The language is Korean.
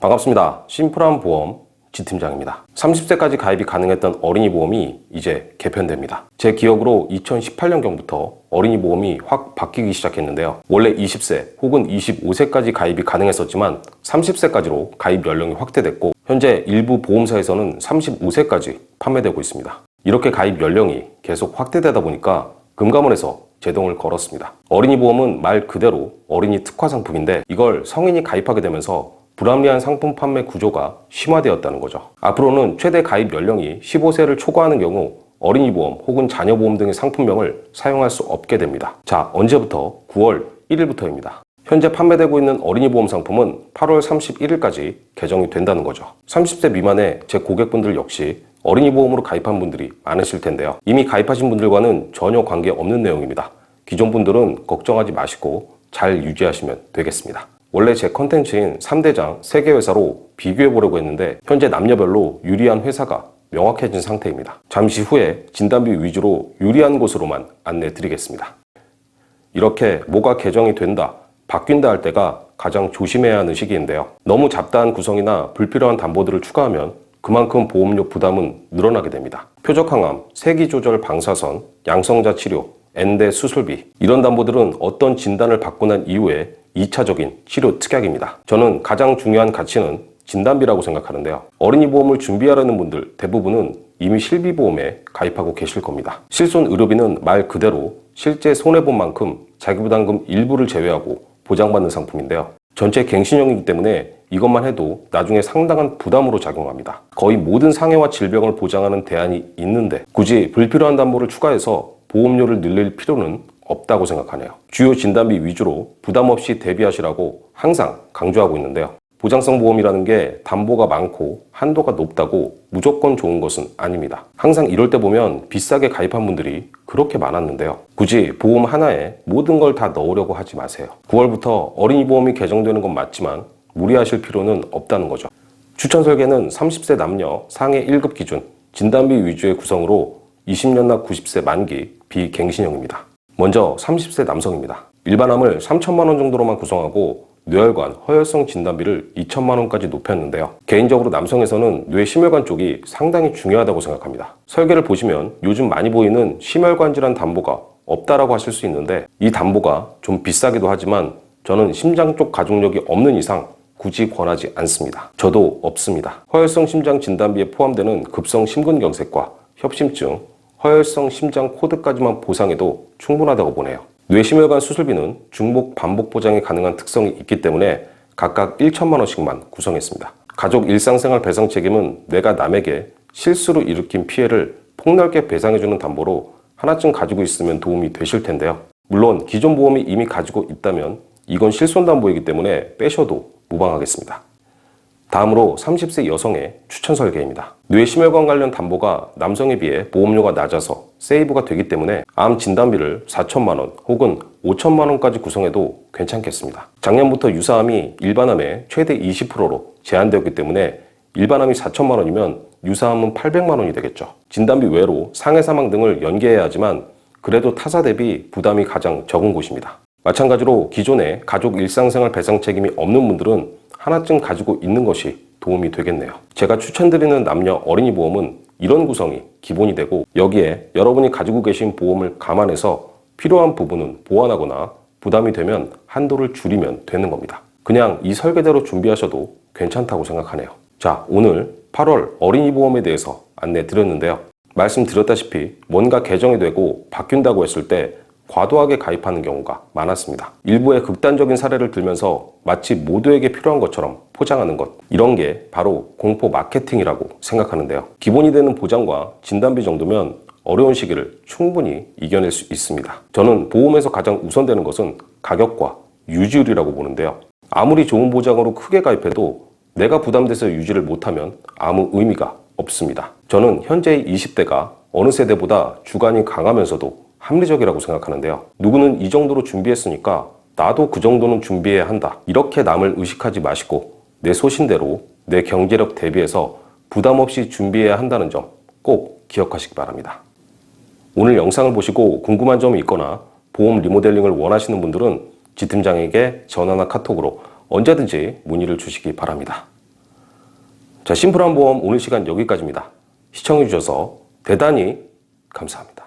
반갑습니다. 심플한 보험 지팀장입니다. 30세까지 가입이 가능했던 어린이 보험이 이제 개편됩니다. 제 기억으로 2018년경부터 어린이 보험이 확 바뀌기 시작했는데요. 원래 20세 혹은 25세까지 가입이 가능했었지만 30세까지로 가입 연령이 확대됐고 현재 일부 보험사에서는 35세까지 판매되고 있습니다. 이렇게 가입 연령이 계속 확대되다 보니까 금감원에서 제동을 걸었습니다. 어린이 보험은 말 그대로 어린이 특화 상품인데 이걸 성인이 가입하게 되면서 불합리한 상품 판매 구조가 심화되었다는 거죠. 앞으로는 최대 가입 연령이 15세를 초과하는 경우 어린이 보험 혹은 자녀 보험 등의 상품명을 사용할 수 없게 됩니다. 자, 언제부터? 9월 1일부터입니다. 현재 판매되고 있는 어린이 보험 상품은 8월 31일까지 개정이 된다는 거죠. 30세 미만의 제 고객분들 역시 어린이 보험으로 가입한 분들이 많으실 텐데요. 이미 가입하신 분들과는 전혀 관계 없는 내용입니다. 기존 분들은 걱정하지 마시고 잘 유지하시면 되겠습니다. 원래 제 컨텐츠인 3대장 세계회사로 비교해 보려고 했는데 현재 남녀별로 유리한 회사가 명확해진 상태입니다. 잠시 후에 진단비 위주로 유리한 곳으로만 안내 드리겠습니다. 이렇게 뭐가 개정이 된다, 바뀐다 할 때가 가장 조심해야 하는 시기인데요. 너무 잡다한 구성이나 불필요한 담보들을 추가하면 그만큼 보험료 부담은 늘어나게 됩니다. 표적항암, 세기조절 방사선, 양성자 치료, 엔대 수술비 이런 담보들은 어떤 진단을 받고 난 이후에 2차적인 치료 특약입니다. 저는 가장 중요한 가치는 진단비라고 생각하는데요. 어린이 보험을 준비하려는 분들 대부분은 이미 실비보험에 가입하고 계실 겁니다. 실손 의료비는 말 그대로 실제 손해본 만큼 자기부담금 일부를 제외하고 보장받는 상품인데요. 전체 갱신형이기 때문에 이것만 해도 나중에 상당한 부담으로 작용합니다. 거의 모든 상해와 질병을 보장하는 대안이 있는데 굳이 불필요한 담보를 추가해서 보험료를 늘릴 필요는 없다고 생각하네요. 주요 진단비 위주로 부담 없이 대비하시라고 항상 강조하고 있는데요. 보장성 보험이라는 게 담보가 많고 한도가 높다고 무조건 좋은 것은 아닙니다. 항상 이럴 때 보면 비싸게 가입한 분들이 그렇게 많았는데요. 굳이 보험 하나에 모든 걸 다 넣으려고 하지 마세요. 9월부터 어린이 보험이 개정되는 건 맞지만 무리하실 필요는 없다는 거죠. 추천 설계는 30세 남녀 상해 1급 기준 진단비 위주의 구성으로 20년 납 90세 만기 비갱신형입니다. 먼저 30세 남성입니다. 일반암을 3천만 원 정도로만 구성하고 뇌혈관, 허혈성 진단비를 2천만 원까지 높였는데요. 개인적으로 남성에서는 뇌 심혈관 쪽이 상당히 중요하다고 생각합니다. 설계를 보시면 요즘 많이 보이는 심혈관 질환 담보가 없다라고 하실 수 있는데 이 담보가 좀 비싸기도 하지만 저는 심장 쪽 가족력이 없는 이상 굳이 권하지 않습니다. 저도 없습니다. 허혈성 심장 진단비에 포함되는 급성 심근경색과 협심증, 허혈성 심장 코드까지만 보상해도 충분하다고 보네요. 뇌심혈관 수술비는 중복 반복 보장이 가능한 특성이 있기 때문에 각각 1천만 원씩만 구성했습니다. 가족 일상생활 배상 책임은 내가 남에게 실수로 일으킨 피해를 폭넓게 배상해주는 담보로 하나쯤 가지고 있으면 도움이 되실 텐데요. 물론 기존 보험이 이미 가지고 있다면 이건 실손 담보이기 때문에 빼셔도 무방하겠습니다. 다음으로 30세 여성의 추천 설계입니다. 뇌심혈관 관련 담보가 남성에 비해 보험료가 낮아서 세이브가 되기 때문에 암 진단비를 4천만 원 혹은 5천만 원까지 구성해도 괜찮겠습니다. 작년부터 유사암이 일반암의 최대 20%로 제한되었기 때문에 일반암이 4천만 원이면 유사암은 800만 원이 되겠죠. 진단비 외로 상해 사망 등을 연계해야 하지만 그래도 타사 대비 부담이 가장 적은 곳입니다. 마찬가지로 기존에 가족 일상생활 배상 책임이 없는 분들은 하나쯤 가지고 있는 것이 도움이 되겠네요. 제가 추천드리는 남녀 어린이 보험은 이런 구성이 기본이 되고 여기에 여러분이 가지고 계신 보험을 감안해서 필요한 부분은 보완하거나 부담이 되면 한도를 줄이면 되는 겁니다. 그냥 이 설계대로 준비하셔도 괜찮다고 생각하네요. 자, 오늘 8월 어린이 보험에 대해서 안내 드렸는데요. 말씀드렸다시피 뭔가 개정이 되고 바뀐다고 했을 때 과도하게 가입하는 경우가 많았습니다. 일부의 극단적인 사례를 들면서 마치 모두에게 필요한 것처럼 포장하는 것. 이런 게 바로 공포 마케팅이라고 생각하는데요. 기본이 되는 보장과 진단비 정도면 어려운 시기를 충분히 이겨낼 수 있습니다. 저는 보험에서 가장 우선되는 것은 가격과 유지율이라고 보는데요. 아무리 좋은 보장으로 크게 가입해도 내가 부담돼서 유지를 못하면 아무 의미가 없습니다. 저는 현재의 20대가 어느 세대보다 주관이 강하면서도 합리적이라고 생각하는데요. 누구는 이 정도로 준비했으니까 나도 그 정도는 준비해야 한다. 이렇게 남을 의식하지 마시고 내 소신대로 내 경제력 대비해서 부담 없이 준비해야 한다는 점 꼭 기억하시기 바랍니다. 오늘 영상을 보시고 궁금한 점이 있거나 보험 리모델링을 원하시는 분들은 지팀장에게 전화나 카톡으로 언제든지 문의를 주시기 바랍니다. 자, 심플한 보험 오늘 시간 여기까지입니다. 시청해주셔서 대단히 감사합니다.